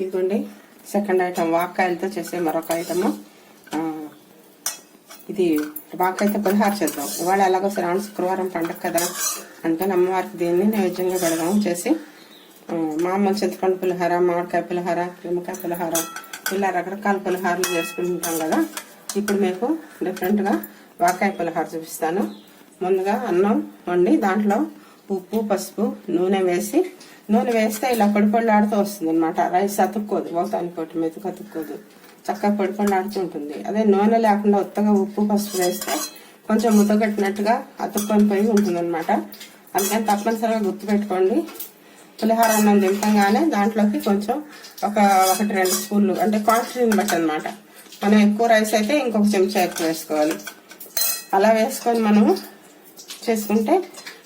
ఇదిగోండి. Second item వాక్కాయలతో చేసే మరొక ఐటమ్ ఇది వాక్కాయతో పులిహార చేద్దాం. ఇవాళ ఎలాగో శ్రావణ శుక్రవారం పండగ కదా. అందుకని అమ్మవారికి దీన్ని నైవేద్యంగా పెడదాం చేసి మామూలు చింతపండు పులిహార మామిడికాయ పులిహార నిమ్మకాయ పులిహార ఇలా రకరకాల పులిహారలు చేసుకుంటాం కదా. ఇప్పుడు మీకు డిఫరెంట్గా వాకాయ పులిహార చూపిస్తాను. ముందుగా అన్నం వండి దాంట్లో ఉప్పు పసుపు నూనె వేసి నూనె వేస్తే ఇలా పొడి పొడిలాడుతూ వస్తుంది అనమాట రైస్ అతుక్కోదు ఒకదానికి పొట్టి మెతుకు అతుక్కోదు. చక్కగా పొడి పొడిలాడుతూ ఉంటుంది. అదే నూనె లేకుండా ఉత్తగా ఉప్పు పసుపు వేస్తే కొంచెం ముద్దగట్టినట్టుగా అతుక్కొని పోయి ఉంటుంది అనమాట అందుకని తప్పనిసరిగా గుర్తుపెట్టుకోండి. పులిహోర అన్నం దింపంగానే దాంట్లోకి కొంచెం ఒక ఒకటి రెండు స్పూన్లు అంటే క్వాంటిటీని బట్టి అనమాట మనం ఎక్కువ రైస్ అయితే ఇంకొక చెంచా ఎక్కువ వేసుకోవాలి. అలా వేసుకొని మనము చేసుకుంటే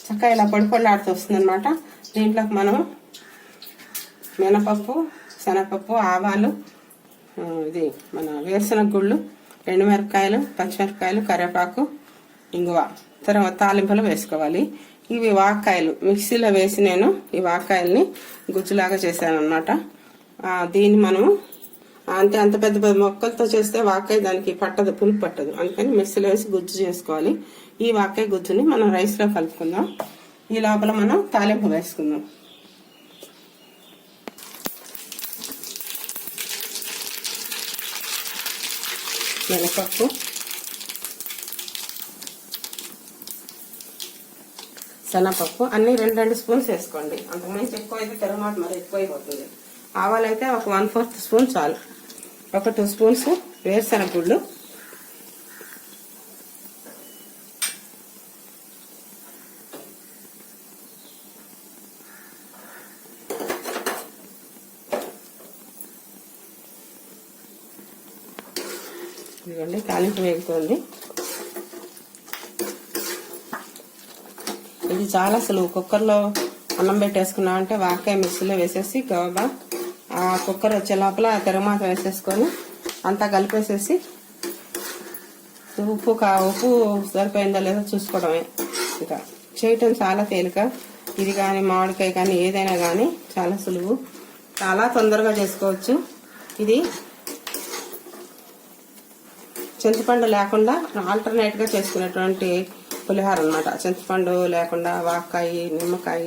చక్కగా ఇలా పొడి పొడిలాడుతూ వస్తుంది అనమాట దీంట్లోకి మనం మినపప్పు శనగపప్పు ఆవాలు ఇది మన వేరుశనగ గుళ్ళు ఎండుమిరపకాయలు పచ్చిమిరపకాయలు కరివేపాకు ఇంగువ తర్వాత తాలింపులు వేసుకోవాలి. ఇవి వాకాయలు. మిక్సీలో వేసి నేను ఈ వాకాయల్ని గుజ్జులాగా చేశాను అనమాట దీన్ని మనము అంతే అంత పెద్ద పెద్ద మొక్కలతో చేస్తే వాకాయ దానికి పట్టదు పులుపు పట్టదు. అందుకని మిక్సీలో వేసి గుజ్జు చేసుకోవాలి. ఈ వాకాయ గుజ్జుని మనం రైస్లో కలుపుకుందాం. ఈ లోపల మనం తాలింపు వేసుకుందాం. మినపప్పు. శనగపప్పు. అన్ని రెండు రెండు స్పూన్స్ వేసుకోండి. అంతకుమించి ఎక్కువ అయితే తెరమాట మరి ఎక్కువ అయిపోతుంది ఆవాలైతే ఒక వన్ ఫోర్త్ స్పూన్ చాలు. ఒక టూ స్పూన్స్ వేరుశనగ గుళ్ళు ఇదిగోండి తాలింపు వేగుతోంది. ఇది చాలా అసలు కుక్కర్లో అన్నం పెట్టేసుకున్నామంటే వాకాయ మిక్సీలో వేసేసి గవగా కుక్కర్ వచ్చే లోపల తిరమాత వేసేసుకొని అంతా కలిపేసేసి ఉప్పు కా ఉప్పు సరిపోయిందో లేదో చూసుకోవడమే. ఇంకా చేయటం చాలా తేలిక. ఇది కానీ మామిడికాయ కానీ ఏదైనా కానీ చాలా సులువు. చాలా తొందరగా చేసుకోవచ్చు. ఇది చింతపండు లేకుండా ఆల్టర్నేట్గా చేసుకునేటువంటి పులిహోర అనమాట చింతపండు లేకుండా వాకాయి నిమ్మకాయ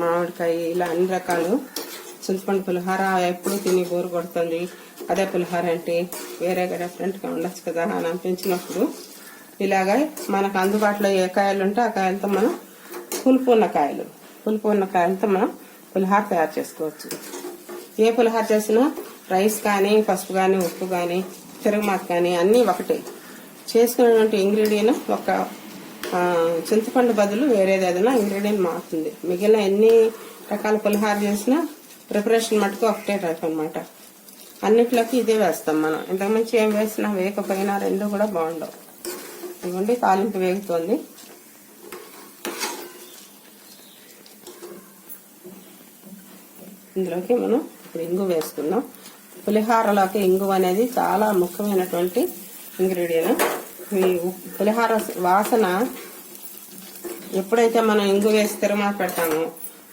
మామిడికాయ ఇలా అన్ని రకాలు చింతపండు పులిహార ఎప్పుడు తిని బోరు కొడుతుంది. అదే పులిహోర అంటే వేరేగా డిఫరెంట్గా ఉండొచ్చు కదా అని అనిపించినప్పుడు ఇలాగ మనకు అందుబాటులో ఏ కాయలు ఉంటే ఆ కాయలతో మనం పులుపు ఉన్న కాయలు పులుపు ఉన్న కాయలతో మనం పులిహోర తయారు చేసుకోవచ్చు. ఏ పులిహోర చేసినా రైస్ కానీ పసుపు కానీ ఉప్పు కానీ తిరగమాత కానీ అన్నీ ఒకటే. చేసుకున్నటువంటి ఇంగ్రీడియంట్ ఒక చింతపండు బదులు వేరేది ఏదైనా ఇంగ్రీడియంట్ మారుతుంది. మిగిలిన ఎన్ని రకాల పులిహోర చేసినా ప్రిపరేషన్ మటుకు ఒకటే టైప్ అనమాట అన్నిట్లోకి ఇదే వేస్తాం మనం. ఇంతకుమించి ఏం వేసినా వేయకపోయినా రెండు కూడా బాగుండవు. ఇవ్వండి తాలింపు వేగుతోంది. ఇందులోకి మనం ఇప్పుడు ఇంగు వేసుకుందాం పులిహారలోకి ఇంగు అనేది చాలా ముఖ్యమైనటువంటి ఇంగ్రీడియంట్ ఈ పులిహార వాసన ఎప్పుడైతే మనం ఇంగు వేసి తిరుమల పెడతామో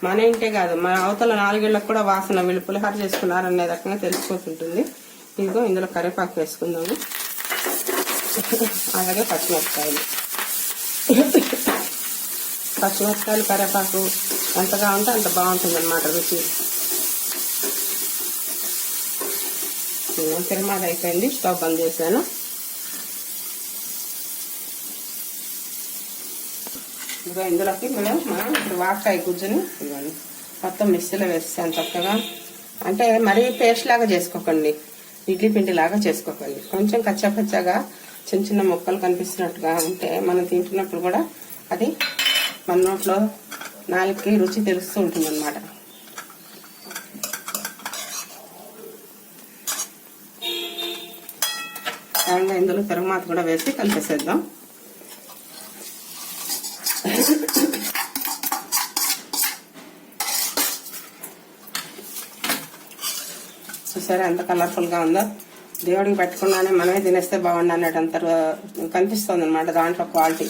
మన ఇంటే కాదు మన అవతల నాలుగేళ్ళకు కూడా వాసన వీళ్ళు పులిహార చేసుకున్నారు అనే రకంగా తెలిసిపోతుంటుంది. ఇదిగో ఇందులో కరివేపాకు వేసుకుందాము. అలాగే పచ్చిమిరపకాయలు. పచ్చిమిరపకాయలు కరివేపాకు ఎంతగా ఉంటే అంత బాగుంటుంది అనమాట రుచి తిరుమల అయిపోయింది స్టవ్ బంద్ చేశాను. ఇంకా ఇందులోకి మనం మనం వాకాయ గుజ్జుని ఇవ్వండి. మొత్తం మిక్సీలో వేస్తాను చక్కగా. అంటే మరీ పేస్ట్ లాగా చేసుకోకండి. ఇడ్లీ పిండి లాగా చేసుకోకండి. కొంచెం కచ్చపచ్చగా చిన్న చిన్న ముక్కలు కనిపిస్తున్నట్టుగా ఉంటే మనం తింటున్నప్పుడు కూడా అది మన నోట్లో నాలుగుకి రుచి తెలుస్తూ ఉంటుంది అన్నమాట ఇందులో ఇందులో మాత కూడా వేసి కలిపేసేద్దాం. చూసారా ఎంత కలర్ఫుల్గా ఉందో? దేవుడికి పెట్టకుండానే మనమే తినేస్తే బాగుండు అన్నట్టంత కనిపిస్తుంది అనమాట దాంట్లో క్వాలిటీ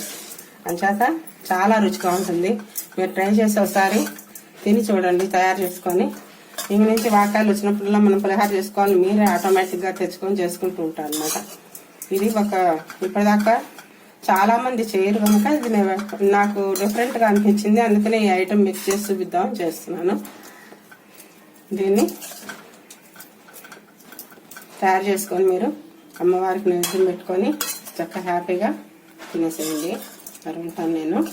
అంచేత చాలా రుచిగా ఉంటుంది. మీరు ట్రై చేసి ఒకసారి తిని చూడండి తయారు చేసుకొని. ఇంక నుంచి వాకాయలు వచ్చినప్పుడల్లా మనం పులిహార చేసుకోవాలి. మీరే ఆటోమేటిక్గా తెచ్చుకొని చేసుకుంటూ ఉంటారు అనమాట ఇది ఒక ఇప్పటిదాకా చాలా మంది చేయరు కనుక ఇది నేను- నాకు డిఫరెంట్గా అనిపించింది. అందుకనే ఈ ఐటమ్ మిక్స్ చేసి చూపిద్దాం చేస్తున్నాను. దీన్ని తయారు చేసుకొని మీరు అమ్మవారికి నైవేద్యం పెట్టుకొని చక్కగా హ్యాపీగా తినేసేయండి. మరి ఉంటాను నేను.